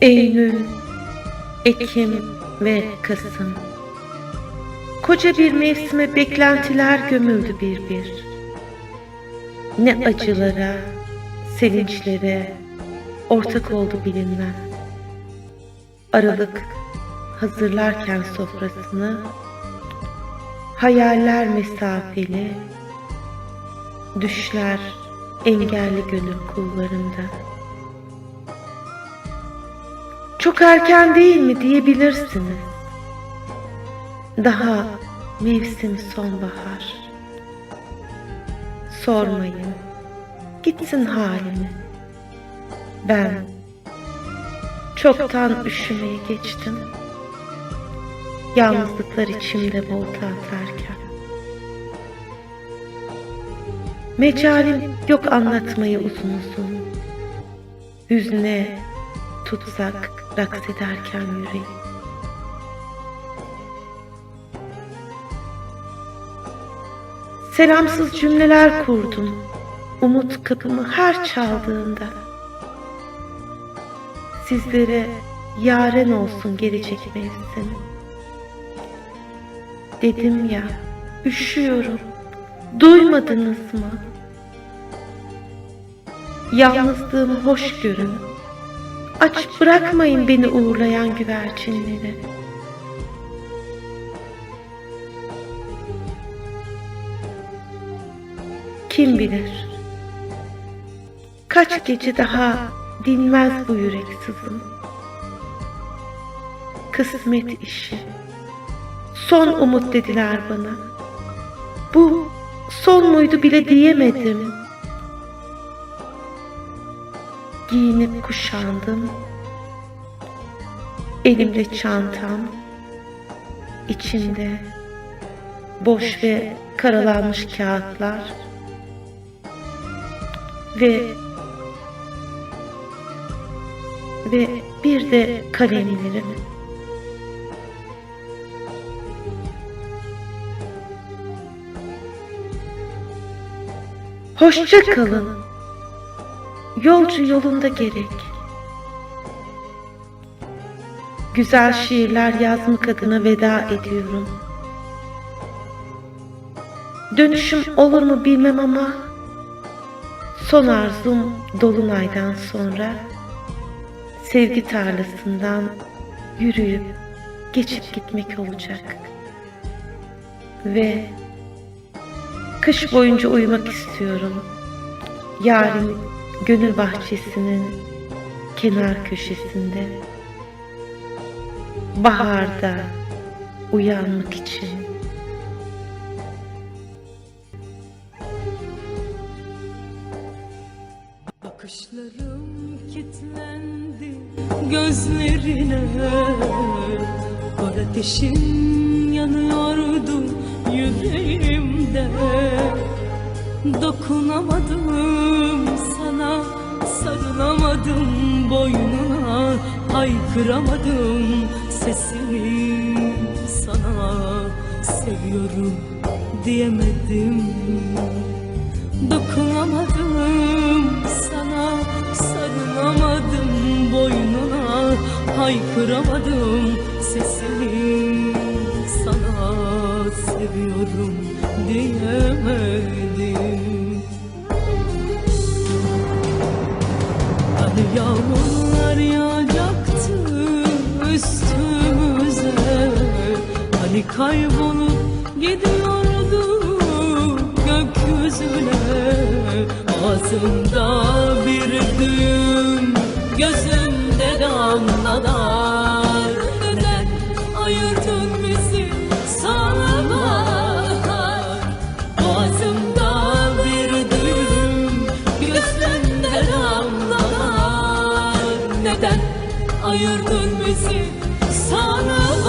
Eylül, Ekim ve Kasım. Koca bir mevsime beklentiler gömüldü bir bir. Ne acılara, sevinçlere ortak oldu bilinmez. Aralık hazırlarken sofrasını hayaller mesafeli, düşler engelli gönül kullarında. Çok erken değil mi diyebilirsiniz. Daha mevsim sonbahar. Sormayın, gitsin halimi. Ben çoktan üşümeye geçtim. Yalnızlıklar içimde volta atarken. Mecalim yok anlatmayı uzun uzun. Hüzne tutsak raks ederken yüreğim. Selamsız cümleler kurdum. Umut kapımı her çaldığında. Sizlere yaren olsun gelecek mevsim. Dedim ya, üşüyorum. Duymadınız mı? Yalnızlığımı hoş görün. Aç bırakmayın beni uğurlayan güvercinleri. Kim bilir? Kaç gece daha dinmez bu yürek sızım. Kısmet işi. Son umut dediler bana. Bu son muydu bile diyemedim. Giyinip kuşandım. Elimde çantam. içinde boş ve karalanmış kağıtlar ve ve bir de kalemlerim. Hoşça kalın. Yolcu yolunda gerek. Güzel şiirler yazmak adına veda ediyorum. Dönüşüm olur mu bilmem ama son arzum dolunaydan sonra sevgi tarlasından yürüyüp geçip gitmek olacak. Ve kış boyunca uyumak istiyorum. Yarın gönül bahçesinin kenar köşesinde baharda uyanmak için. Bakışlarım kilitlendi gözlerine Kor ateşin yanıyordu yüreğimde. Dokunamadım sarılamadım boynuna Haykıramadım sesimi. Sana seviyorum diyemedim Dokunamadım. Sana sarılamadım boynuna Haykıramadım sesimi. Sana seviyorum diyemedim yağmurlar yağacaktı üstümüze. Hani kaybolup gidiyordu gökyüzüne. Ağzımda bir düğüm Gözümde damlalar. Neden ayırdın bizi ayırdın bizi sana.